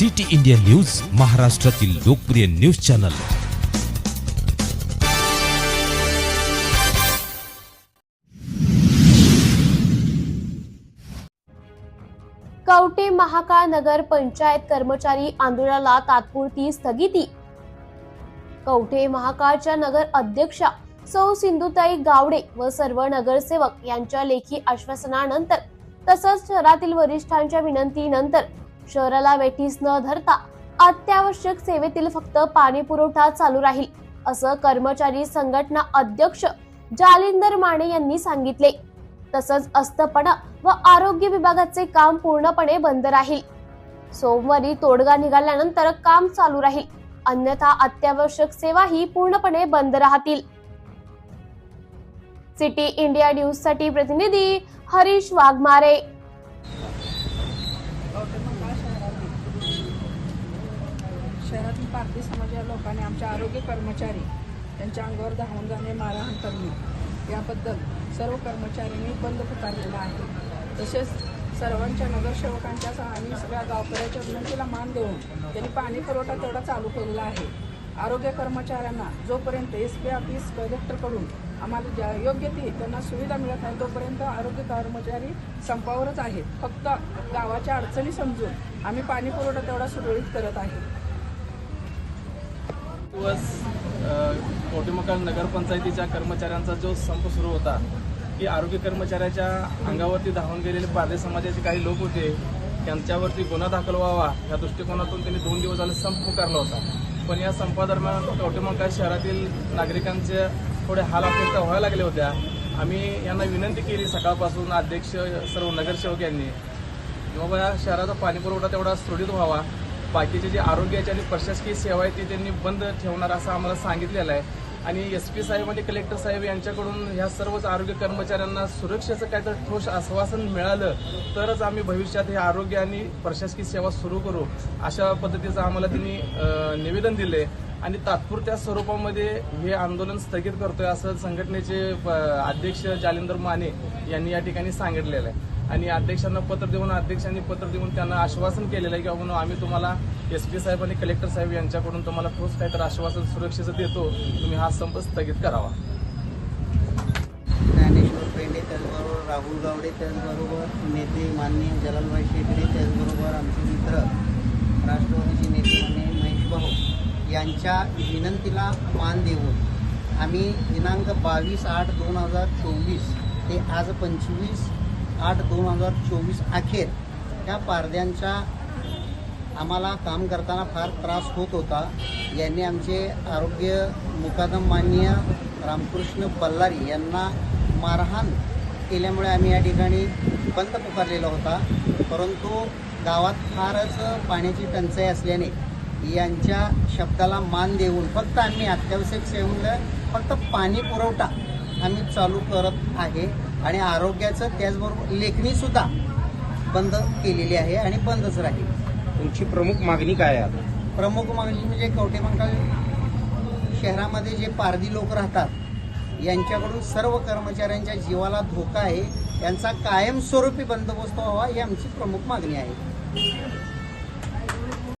City India news महाराष्ट्रातील लोकप्रिय news channel. Kavathe Mahankal Nagar panchayat कर्मचारी आंदोलनाला तात्पुरती स्थगिती. कवठे महाकाळच्या नगर अध्यक्षा सौ सिंधुताई गावडे व सर्व नगरसेवक यांच्या लेखी आश्वासनानंतर तसंच शहरातील वरिष्ठांच्या विनंतीनंतर शहराला वेठीस न धरता अत्यावश्यक सेवेतील फक्त पाणी पुरवठा चालू राहील असं कर्मचारी संघटना अध्यक्ष जालिंदर माने यांनी सांगितले. तसंच अस्तपणा व आरोग्य विभागाचे काम पूर्णपणे बंद राहील. सोमवारी तोडगा निघाल्यानंतर काम चालू राहील अन्यथा अत्यावश्यक सेवाही पूर्णपणे बंद राहतील. सिटी इंडिया न्यूजसाठी प्रतिनिधी हरीश वाघमारे कवटेमंकाळ शहरातील शहरातील पारधी समाजाच्या लोकांनी आमच्या आरोग्य कर्मचारी यांच्या अंगावर धावून जाणे मारहाण करणे याबद्दल सर्व कर्मचाऱ्यांनी बंद पुकारलेला आहे. तसेच सर्वांच्या नगरसेवकांच्या आणि सगळ्या गावकऱ्याच्या विनंतीला मान देऊन त्यांनी पाणी पुरवठा तेवढा चालू केलेला आहे. आरोग्य कर्मचाऱ्यांना जोपर्यंत एस पी ऑफिस कलेक्टरकडून आम्हाला ज्या योग्य ती त्यांना सुविधा मिळत नाही तोपर्यंत आरोग्य कर्मचारी संपावरच आहेत. फक्त गावाच्या अडचणी समजून आम्ही पाणी पुरवठा तेवढा सुरळीत करत आहे. दिवस कोटीमकाल नगरपंचायतीच्या कर्मचाऱ्यांचा जो संप सुरू होता की आरोग्य कर्मचाऱ्याच्या अंगावरती धावून गेलेले पारधी समाजाचे काही लोक होते त्यांच्यावरती गुन्हा दाखल व्हावा या दृष्टिकोनातून त्यांनी दोन दिवस झाले संप पुकारला होता. पण या संपादरम्यान कवटेमकाल शहरातील नागरिकांचे थोडे हाल अपेक्षा व्हायला लागले होत्या. आम्ही यांना विनंती केली सकाळपासून अध्यक्ष सर्व नगरसेवक यांनी की बाबा या शहराचा पाणीपुरवठा तेवढा सुरळीत व्हावा. बाकीचे जे आरोग्याचे आणि प्रशासकीय सेवा आहे ती त्यांनी बंद ठेवणार असं आम्हाला सांगितलेलं आहे. आणि एस पी साहेब आणि कलेक्टर साहेब यांच्याकडून ह्या सर्वच आरोग्य कर्मचाऱ्यांना सुरक्षेचं काहीतरी ठोस आश्वासन मिळालं तरच आम्ही भविष्यात हे आरोग्य आणि प्रशासकीय सेवा सुरू करू अशा पद्धतीचं आम्हाला त्यांनी निवेदन दिले आणि तात्पुरत्या स्वरूपामध्ये हे आंदोलन स्थगित करतोय असं संघटनेचे अध्यक्ष जालिंदर माने यांनी या ठिकाणी सांगितलेलं आहे. आणि अध्यक्षांना पत्र देऊन अध्यक्षांनी पत्र देऊन त्यांना आश्वासन केलेलं आहे की बाबा आम्ही तुम्हाला एस पी साहेब आणि कलेक्टर साहेब यांच्याकडून तुम्हाला ठोस काहीतरी आश्वासन सुरक्षेचं देतो. तुम्ही हा संप स्थगित करावा. ज्ञानेश्वर पेंडे त्याचबरोबर राहुल गावडे त्याचबरोबर नेते माननीय जलालभाई शेकडे त्याचबरोबर आमचे मित्र राष्ट्रवादीचे नेते माननीय महेश भाऊ यांच्या विनंतीला मान देऊन आम्ही दिनांक बावीस आठ दोन हजार चोवीस ते आज पंचवीस आठ दोन हजार चोवीस अखेर त्या पारद्यांचा आम्हाला काम करताना फार त्रास होत होता. यांनी आमचे आरोग्य मुकादम मान्य रामकृष्ण बल्लारी यांना मारहाण केल्यामुळे आम्ही या ठिकाणी बंद पुकारलेला होता. परंतु गावात फारच पाण्याची टंचाई असल्याने यांच्या शब्दाला मान देऊन फक्त आम्ही अत्यावश्यक सेवून फक्त पाणी पुरवठा आम्ही चालू करत आहे आणि आरोग्याचं त्याचबरोबर लेखणीसुद्धा बंद केलेली आहे आणि बंदच राहील. तुमची प्रमुख मागणी काय आहे आता? प्रमुख मागणी म्हणजे कवटेमंकाळ शहरामध्ये जे पारधी लोक राहतात यांच्याकडून सर्व कर्मचाऱ्यांच्या जीवाला धोका आहे यांचा कायमस्वरूपी बंदोबस्त व्हावा ही आमची प्रमुख मागणी आहे.